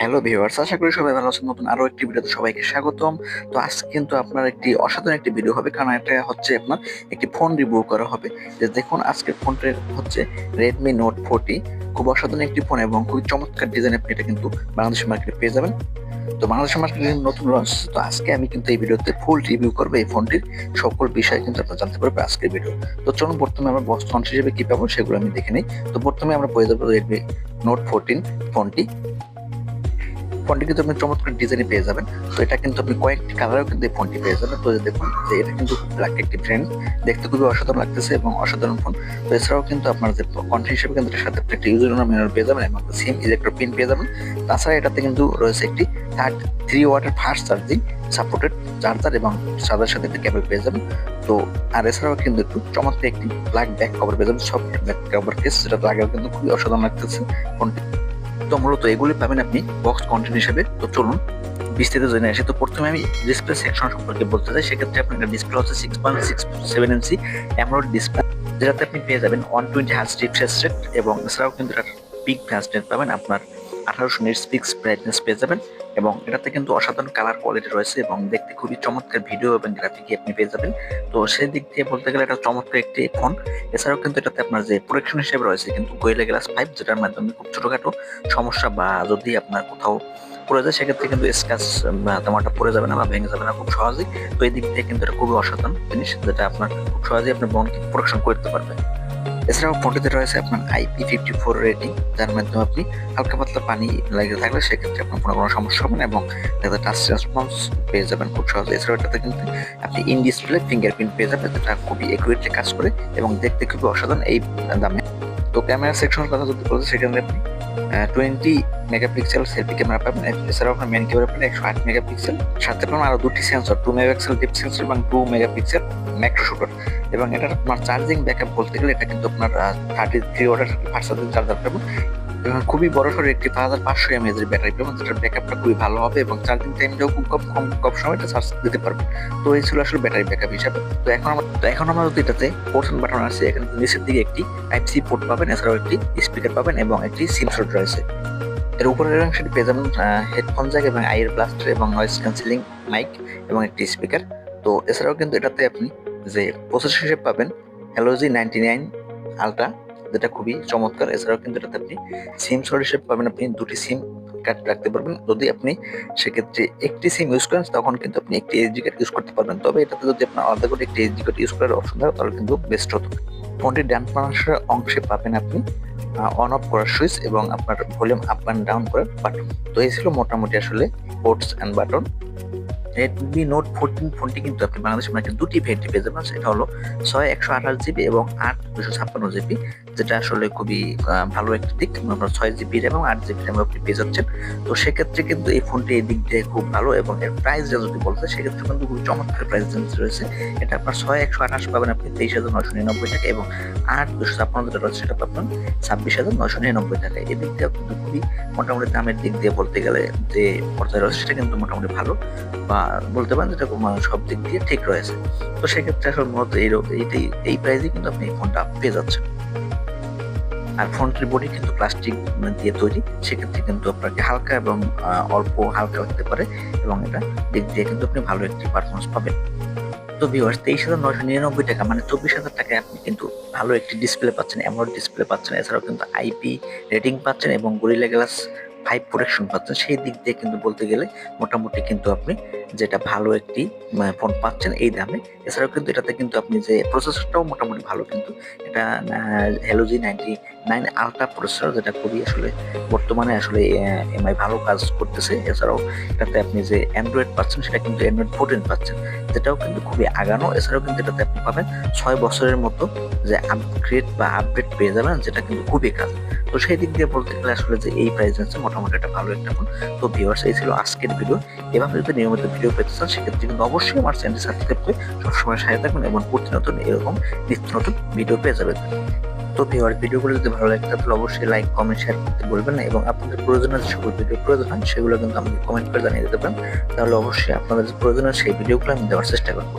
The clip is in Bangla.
হ্যালো ভিউয়ার্স আশা করি সবাই ভালো আছেন। নতুন আরও একটি ভিডিওতে সবাইকে স্বাগতম। তো আজকে কিন্তু আপনার একটি অসাধারণ একটি ভিডিও হবে, কারণ এটা হচ্ছে আপনার একটি ফোন রিভিউ করা হবে। যে দেখুন আজকের ফোনটা হচ্ছে রেডমি নোট ফোরটি খুব অসাধারণ একটি ফোন এবং খুবই চমৎকার ডিজাইন আপনি এটা কিন্তু বাংলাদেশের মার্কেটে পেয়ে যাবেন। তো বাংলাদেশ মার্কেটে নতুন লঞ্চ তো আজকে আমি কিন্তু এই ভিডিওতে ফুল রিভিউ করব এই ফোনটির সকল বিষয় কিন্তু আপনারা জানতে পারবেন আজকের ভিডিও তো চলুন, প্রথমে আমরা বক্স লঞ্চ হিসেবে কি পাবো সেগুলো আমি দেখে নিই। তো প্রথমে আমরা পেয়ে যাব রেডমি নোট ফোরটিন ফোনটি। ফোনটি কিন্তু আপনি চমৎকার ডিজাইনে পেয়ে যাবেন। তো এটা কিন্তু আপনি কয়েকটি কালারেও কিন্তু ফোনটি পেয়ে যাবেন। তো দেখুন, যে এটা কিন্তু ব্ল্যাক একটি ফ্রেন্ড দেখতে খুবই অসাধারণ লাগতেছে এবং অসাধারণ ফোন তো এছাড়াও কিন্তু আপনার যে কন্টেন্ট হিসেবে কিন্তু এটার সাথে একটা ইউজার নাম পেয়ে যাবেন এবং সিম ইলেকট্রো পিন পেয়ে যাবেন। তাছাড়া এটাতে কিন্তু রয়েছে একটি থার্ড থ্রি ওয়াটের ফার্স্ট চার্জিং সাপোর্টেড চার্জার এবং চার্জার সাথে একটি কেবল পেয়ে যাবেন তো আর এছাড়াও কিন্তু একটু চমৎকার একটি ব্ল্যাক ব্যাক কভার পেয়ে যাবেন সফট ব্যাক কভার কেস যেটা লাগেও কিন্তু খুবই অসাধারণ লাগতেছে। ফোনটি তো মূলত এগুলি পাবেন আপনি বক্স কন্টেন্ট হিসেবে। তো চলুন বিস্তারিত জেনে আসি। তো প্রথমে আমি ডিসপ্লে সেকশন সম্পর্কে বলতে চাই। সেক্ষেত্রে আপনার ডিসপ্লে হচ্ছে six point six seven inch AMOLED display যেটাতে আপনি পেয়ে যাবেন one twenty hertz refresh rate এবং এছাড়াও কিন্তু পিক রেট পাবেন। আপনার আঠারোশো নিটস পিক্স ব্রাইটনেস পেয়ে যাবেন। এবং এটাতে কিন্তু অসাধারণ কালার কোয়ালিটি রয়েছে এবং দেখতে খুবই চমৎকার ভিডিও এবং গ্রাফিক আপনি পেয়ে যাবেন। তো সেই দিক দিয়ে বলতে গেলে এটা চমৎকার একটি ফোন এছাড়াও কিন্তু এটাতে আপনার যে প্রোটেকশন হিসেবে রয়েছে কিন্তু গোয়েলা গ্লাস ফাইভ যেটার মাধ্যমে খুব ছোটখাটো সমস্যা বা যদি আপনার কোথাও পড়ে যায়, সেক্ষেত্রে কিন্তু স্ক্যাচ তেমনটা পড়ে যাবে না বা ভেঙে যাবে না খুব সহজেই। তো এই দিক থেকে কিন্তু এটা খুবই অসাধারণ জিনিস, যেটা আপনার খুব সহজেই আপনার বোনকে প্রোটেকশন করতে পারবে এছাড়াও ফোনটিতে রয়েছে আপনার আইপি ফিফটি ফোর রেটিং যার মাধ্যমে আপনি হালকা পাতলা পানি লাগিয়ে থাকলে সেক্ষেত্রে আপনার কোনো কোনো সমস্যা হবে না এবং এটাতে টাচ রেসপন্স পেয়ে যাবেন খুব সহজে। এছাড়াও এটাতে কিন্তু আপনি ইন ডিসপ্লে ফিঙ্গারপ্রিন্ট পেয়ে যাবেন, যেটা খুবই একুরেটলি কাজ করে এবং দেখতে খুবই অসাধারণ এই দামে। তো ক্যামেরা সেকশনের কথা যদি বলতে সেখানে আপনি টোয়েন্টি মেগাপিক্সেল সেলফি ক্যামেরা পাবেন। এছাড়াও আপনার মেন ক্যামেরা পাবেন একশো আট মেগাপিক্সেল সাথে পাবেন আরও দুটি sensor two megapixel depth sensor এবং টু মেগাপিক্সেল ম্যাক্রো শুটার এবং এটা আপনার চার্জিং ব্যাকআপ বলতে গেলে এটা কিন্তু আপনার thirty three water fast charger পাবেন। খুবই বড় সড়ো একটি পাঁচ হাজার পাঁচশো এমএজ এর ব্যাটারি পাবেন যেটার ব্যাকআপটা খুবই ভালো হবে এবং চার্জিং টাইমটাও খুব কম কম কম সময় এটা চার্জ দিতে পারবেন তো এই ছিল আসলে ব্যাটারি ব্যাকআপ হিসাবে। তো এখন আমার, তো এখন আমরা এটাতে পোর্টন বাটন আছে। এখানে নিচের দিকে একটি টাইপ সি পোর্ট পাবেন, এছাড়াও একটি স্পিকার পাবেন এবং একটি সিম স্লট রয়েছে। এর উপরের অংশটি পেয়ে যাবেন হেডফোন জ্যাক এবং আইয়ের ব্লাস্টার এবং নয়েজ ক্যান্সেলিং মাইক এবং একটি স্পিকার তো এছাড়াও কিন্তু এটাতে আপনি যে প্রসেসর হিসেবে পাবেন এলওজি নাইনটি নাইন আলট্রা যেটা খুবই চমৎকার। এছাড়াও কিন্তু এটাতে আপনি সিম স্লট হিসেবে পাবেন। আপনি দুটি সিম কার্ড রাখতে পারবেন। যদি আপনি সেক্ষেত্রে একটি সিম ইউজ করেন, তখন কিন্তু আপনি একটি এইচডি কার্ড ইউজ করতে পারবেন। তবে এটাতে যদি আপনার আলাদা করে একটি এইচডি কার্ড ইউজ করার অপশন থাকে, তাহলে কিন্তু বেস্ট হতো। ফোনটির ডান পাশের অংশে পাবেন আপনি অন অফ করার সুইচ এবং আপনার ভলিউম আপ অ্যান্ড ডাউন করার বাটন তো এই ছিল মোটামুটি আসলে ports and button Redmi note fourteen ফোনটি কিন্তু আপনি বাংলাদেশের মার্কেটে দুটি ভেরিয়েন্টে পেয়ে যাবেন। সেটা হলো ছয় একশো আঠাশ জিবি এবং আট দুশো ছাপ্পান্ন জিবি যেটা আসলে খুবই ভালো একটি দিক। আপনার ছয় জিবি এবং আট জিবি র্যাম আপনি পেয়ে যাচ্ছেন। তো সেক্ষেত্রে কিন্তু এই ফোনটি এই দিক দিয়ে খুব ভালো এবং এর প্রাইস যদি বলতে, সেক্ষেত্রে কিন্তু খুব চমৎকার প্রাইস রয়েছে। এটা আপনার ছয় একশো আঠাশ পাবেন আপনি তেইশ হাজার নয়শো নিরানব্বই টাকা এবং আট দুশো ছাপ্পান্ন যেটা রয়েছে সেটা পাবেন ছাব্বিশ হাজার নয়শো নিরানব্বই টাকা। এই দিক দিয়ে কিন্তু খুবই মোটামুটি দামের দিক দিয়ে বলতে গেলে যে পর্যায়ে রয়েছে, সেটা কিন্তু মোটামুটি ভালো বা বলতে পারেন যেটা সব দিক দিয়ে ঠিক রয়েছে। তো সেক্ষেত্রে আসলে মূলত এই এই প্রাইসে কিন্তু আপনি এই ফোনটা পেয়ে যাচ্ছেন। আর ফ্রন্টের বডি কিন্তু প্লাস্টিক দিয়ে তৈরি। সেক্ষেত্রে কিন্তু আপনাকে হালকা এবং অল্প হালকা হতে পারে এবং এটা দিক দিয়ে কিন্তু আপনি ভালো একটি পারফরমেন্স পাবেন। তো ভিউয়ার্স তেইশ হাজার নয়শো নিরানব্বই টাকা মানে চব্বিশ হাজার টাকায় আপনি কিন্তু ভালো একটি ডিসপ্লে পাচ্ছেন এমন ডিসপ্লে পাচ্ছেন। এছাড়াও কিন্তু আইপি রেটিং পাচ্ছেন এবং গরিলা গ্লাস ফাইভ প্রোটেকশন পাচ্ছেন, সেই দিক দিয়ে কিন্তু বলতে গেলে মোটামুটি কিন্তু আপনি যেটা ভালো একটি ফোন পাচ্ছেন এই দামে। এছাড়াও কিন্তু এটাতে কিন্তু আপনি যে প্রসেসরটাও মোটামুটি ভালো কিন্তু এটা Helio G ninety nine ultra processor যেটা খুবই আসলে বর্তমানে আসলে এমআই ভালো কাজ করতেছে। এছাড়াও এটাতে আপনি যে অ্যান্ড্রয়েড পাচ্ছেন সেটা কিন্তু অ্যান্ড্রয়েড ফোরটিন পাচ্ছেন, যেটাও কিন্তু খুবই আগানো। এছাড়াও কিন্তু এটাতে আপনি পাবেন ছয় বছরের মতো যে আপগ্রেড বা আপডেট পেয়ে যাবেন, যেটা কিন্তু খুবই কাজ। তো সেই দিক দিয়ে বলতে গেলে আসলে যে এই প্রাইস আছে মোটামুটি একটা ভালো একটা ফোন তো ভিউয়ার্স এই ছিল আজকের ভিডিও এভাবে যদি নিয়মিত ভিডিও পেতে চান, সেক্ষেত্রে কিন্তু অবশ্যই আমার চ্যানেল সাবস্ক্রাইব করে সবসময় সাথে থাকবেন এবং প্রতি নতুন এরকম নিত্য নতুন ভিডিও পেয়ে যাবেন। তো ভিউয়ার ভিডিওগুলো যদি ভালো লাগে, তাহলে অবশ্যই লাইক কমেন্ট শেয়ার করতে বলবেন না এবং আপনাদের প্রয়োজনীয় সকল ভিডিও প্রয়োজন হয়, সেগুলো কিন্তু আমাকে কমেন্ট করে জানিয়ে দিতে পারেন। তাহলে অবশ্যই আপনাদের যে প্রয়োজনীয় সেই ভিডিওগুলো আমি দেওয়ার চেষ্টা করব।